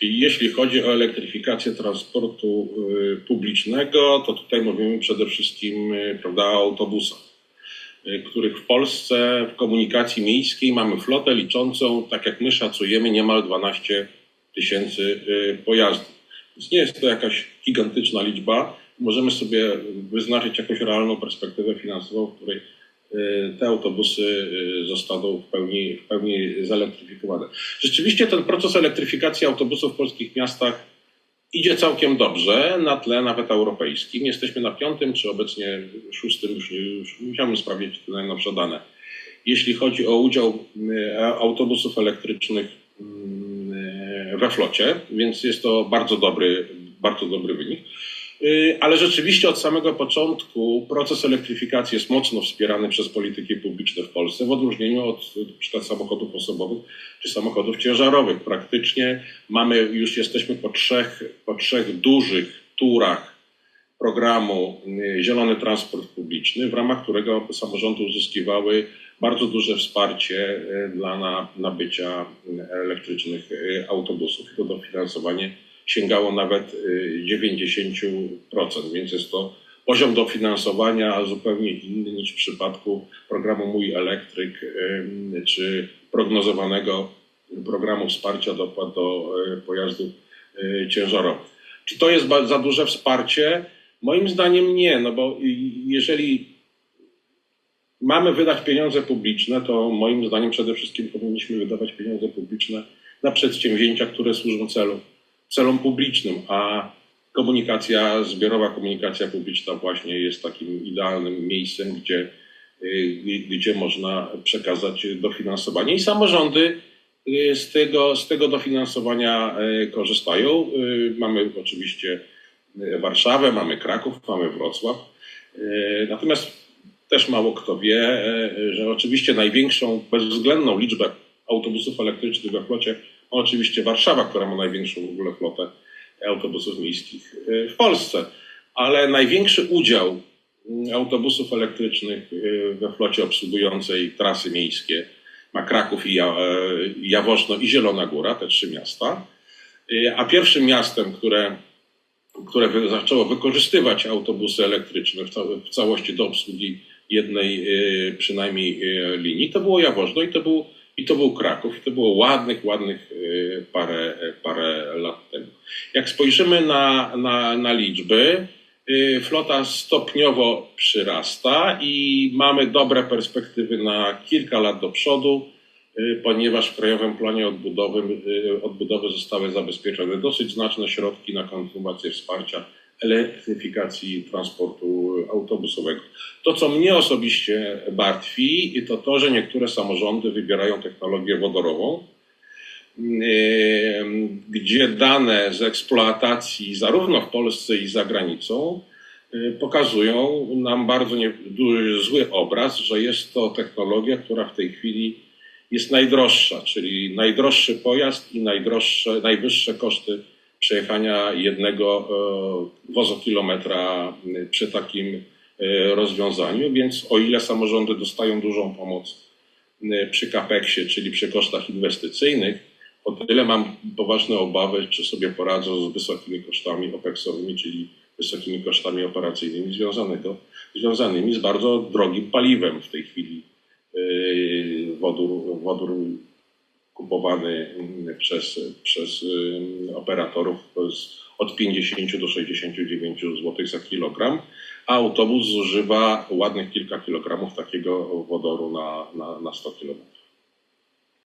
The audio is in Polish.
Jeśli chodzi o elektryfikację transportu y, publicznego, to tutaj mówimy przede wszystkim y, prawda, o autobusach, y, których w Polsce w komunikacji miejskiej mamy flotę liczącą, tak jak my szacujemy, niemal 12 tysięcy pojazdów. Więc nie jest to jakaś gigantyczna liczba. Możemy sobie wyznaczyć jakąś realną perspektywę finansową, w której te autobusy y, zostaną w pełni, w pełni zelektryfikowane. Rzeczywiście ten proces elektryfikacji autobusów w polskich miastach idzie całkiem dobrze na tle nawet europejskim. Jesteśmy na piątym, czy obecnie szóstym, już, już musiałem sprawdzić te najnowsze dane. Jeśli chodzi o udział y, autobusów elektrycznych y, we flocie, więc jest to bardzo dobry, bardzo dobry wynik. Y, Ale rzeczywiście od samego początku proces elektryfikacji jest mocno wspierany przez polityki publiczne w Polsce, w odróżnieniu od przykład samochodów osobowych czy samochodów ciężarowych. Praktycznie mamy, już jesteśmy po trzech, po trzech dużych turach programu y, Zielony Transport Publiczny, w ramach którego samorządy uzyskiwały bardzo duże wsparcie y, dla na, nabycia elektrycznych autobusów. I to dofinansowanie sięgało nawet y, 90%, więc jest to poziom dofinansowania zupełnie inny niż w przypadku programu Mój Elektryk y, czy prognozowanego programu wsparcia dopłat do y, pojazdów y, ciężarowych. Czy to jest za duże wsparcie? Moim zdaniem nie, no bo y, jeżeli mamy wydać pieniądze publiczne, to moim zdaniem przede wszystkim powinniśmy wydawać pieniądze publiczne na przedsięwzięcia, które służą celu, celom publicznym, a komunikacja, zbiorowa komunikacja publiczna właśnie jest takim idealnym miejscem, gdzie, y, gdzie można przekazać dofinansowanie i samorządy y, z tego, z tego dofinansowania y, korzystają. Mamy oczywiście Warszawę, mamy Kraków, mamy Wrocław. Natomiast też mało kto wie, że oczywiście największą bezwzględną liczbę autobusów elektrycznych we flocie oczywiście Warszawa, która ma największą w ogóle flotę autobusów miejskich y, w Polsce. Ale największy udział mm, autobusów elektrycznych y, we flocie obsługującej trasy miejskie ma Kraków i y, Jaworzno i Zielona Góra, te trzy miasta. Y, A pierwszym miastem, które, które zaczęło wykorzystywać autobusy elektryczne w, ca, w całości do obsługi jednej przynajmniej linii, to było Jaworzno i to był, i to był Kraków. I to było ładnych, ładnych y, parę, parę lat temu. Jak spojrzymy na, na, na liczby, y, flota stopniowo przyrasta i mamy dobre perspektywy na kilka lat do przodu, y, ponieważ w Krajowym Planie Odbudowy, odbudowy zostały zabezpieczone dosyć znaczne środki na kontynuację wsparcia elektryfikacji transportu autobusowego. To, co mnie osobiście martwi, to to, że niektóre samorządy wybierają technologię wodorową, gdzie dane z eksploatacji zarówno w Polsce i za granicą yy, pokazują nam bardzo nie, zły obraz, że jest to technologia, która w tej chwili jest najdroższa, czyli najdroższy pojazd i najdroższe, najwyższe koszty przejechania jednego e, wozokilometra e, przy takim e, rozwiązaniu. Więc o ile samorządy dostają dużą pomoc e, przy CAPEX-ie, czyli przy kosztach inwestycyjnych, o tyle mam poważne obawy, czy sobie poradzą z wysokimi kosztami OPEX-owymi, czyli wysokimi kosztami operacyjnymi związanego, związanymi z bardzo drogim paliwem w tej chwili. Yy, Wodór, wodór kupowany mm, przez, przez operatorów od 50 do 69 zł za kilogram, a autobus zużywa ładnych kilka kilogramów takiego wodoru na, na, na 100 kilometrów.